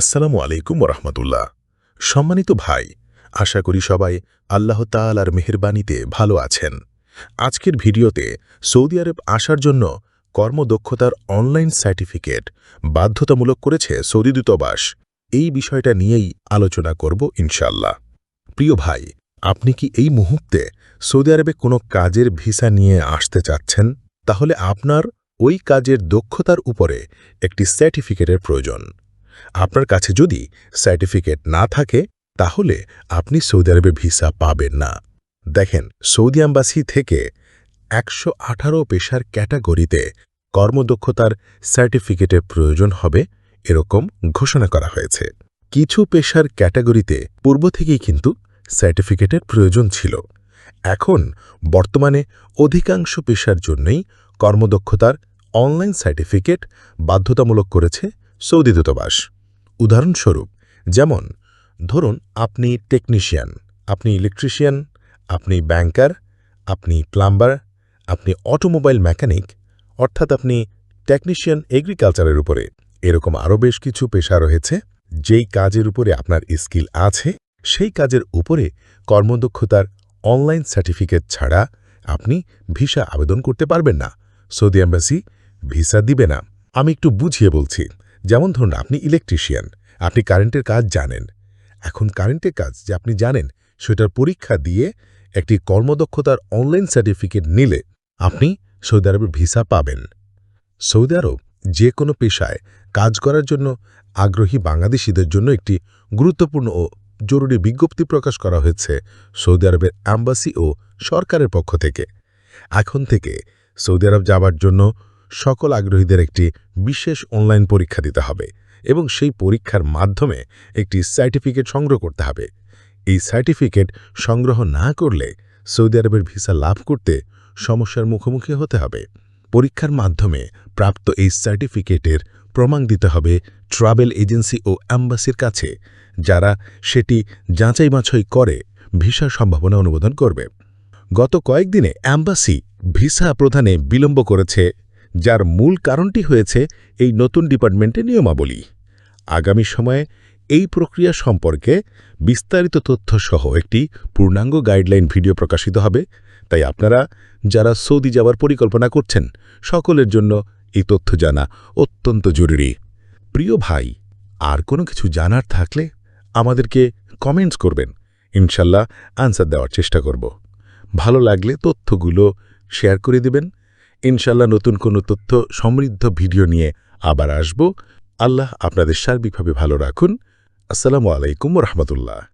আসসালামু আলাইকুম রহমতুল্লাহ সম্মানিত ভাই, আশা করি সবাই আল্লাহ তাআলার মেহেরবানিতে ভালো আছেন। আজকের ভিডিওতে সৌদি আরব আসার জন্য কর্মদক্ষতার অনলাইন সার্টিফিকেট বাধ্যতামূলক করেছে সৌদি দূতাবাস। এই বিষয়টা নিয়েই আলোচনা করব ইনশাল্লাহ প্রিয় ভাই, আপনি কি এই মুহূর্তে সৌদি আরবে কোনো কাজের ভিসা নিয়ে আসতে চাচ্ছেন? তাহলে আপনার ওই কাজের দক্ষতার উপরে একটি সার্টিফিকেটের প্রয়োজন। আপনার কাছে যদি সার্টিফিকেট না থাকে, তাহলে আপনি সৌদি আরবে ভিসা পাবেন না। দেখেন, সৌদি আম্বাসি থেকে একশো আঠারো পেশার ক্যাটাগরিতে কর্মদক্ষতার সার্টিফিকেটের প্রয়োজন হবে এরকম ঘোষণা করা হয়েছে। কিছু পেশার ক্যাটাগরিতে পূর্ব থেকেই কিন্তু সার্টিফিকেটের প্রয়োজন ছিল। এখন বর্তমানে অধিকাংশ পেশার জন্যই কর্মদক্ষতার অনলাইন সার্টিফিকেট বাধ্যতামূলক করেছে সৌদি দূতাবাস। উদাহরণস্বরূপ, যেমন, ধরুন আপনি টেকনিশিয়ান আপনি ইলেকট্রিশিয়ান আপনি ব্যাংকার আপনি প্লাম্বার আপনি অটোমোবাইল মেকানিক অর্থাৎ আপনি টেকনিশিয়ান এগ্রিকালচারের উপরে। এরকম আরও বেশ কিছু পেশা রয়েছে, যেই কাজের উপরে আপনার স্কিল আছে, সেই কাজের উপরে কর্মদক্ষতার অনলাইন সার্টিফিকেট ছাড়া আপনি ভিসা আবেদন করতে পারবেন না। সৌদি অ্যাম্বাসি ভিসা দিবে না। আমি একটু বুঝিয়ে বলছি যেমন ধরুন আপনি ইলেকট্রিশিয়ান আপনি কারেন্টের কাজ জানেন। এখন কারেন্টের কাজ যে আপনি জানেন, সেটার পরীক্ষা দিয়ে একটি কর্মদক্ষতার অনলাইন সার্টিফিকেট নিলে আপনি সৌদি আরবের ভিসা পাবেন। সৌদি আরব যে কোনো পেশায় কাজ করার জন্য আগ্রহী বাংলাদেশিদের জন্য একটি গুরুত্বপূর্ণ ও জরুরি বিজ্ঞপ্তি প্রকাশ করা হয়েছে সৌদি আরবের অ্যাম্বাসি ও সরকারের পক্ষ থেকে। এখন থেকে সৌদি আরব যাবার জন্য সকল আগ্রহীদের একটি বিশেষ অনলাইন পরীক্ষা দিতে হবে এবং সেই পরীক্ষার মাধ্যমে একটি সার্টিফিকেট সংগ্রহ করতে হবে। এই সার্টিফিকেট সংগ্রহ না করলে সৌদি আরবের ভিসা লাভ করতে সমস্যার মুখোমুখি হতে হবে। পরীক্ষার মাধ্যমে প্রাপ্ত এই সার্টিফিকেটের প্রমাণ দিতে হবে ট্রাভেল এজেন্সি ও অ্যাম্বাসির কাছে, যারা সেটি যাচাই বাছাই করে ভিসার সম্ভাবনা অনুমোদন করবে। গত কয়েকদিনে অ্যাম্বাসি ভিসা প্রদানে বিলম্ব করেছে যার মূল কারণটি হয়েছে এই নতুন ডিপার্টমেন্টের নিয়মাবলী। আগামী সময়ে এই প্রক্রিয়া সম্পর্কে বিস্তারিত তথ্য সহ একটি পূর্ণাঙ্গ গাইডলাইন ভিডিও প্রকাশিত হবে, তাই আপনারা যারা সৌদি যাওয়ার পরিকল্পনা করছেন, সকলের জন্য এই তথ্য জানা অত্যন্ত জরুরি। প্রিয় ভাই, আর কোনো কিছু জানার থাকলে আমাদেরকে কমেন্টস করবেন, ইনশাল্লাহ আনসার দেওয়ার চেষ্টা করব। ভালো লাগলে তথ্যগুলো শেয়ার করে দিবেন ইনশাল্লাহ নতুন কোনো তথ্য, সমৃদ্ধ ভিডিও নিয়ে আবার আসব। আল্লাহ আপনাদের সার্বিকভাবে ভালো রাখুন। আসসালামু আলাইকুম রহমতুল্লাহ।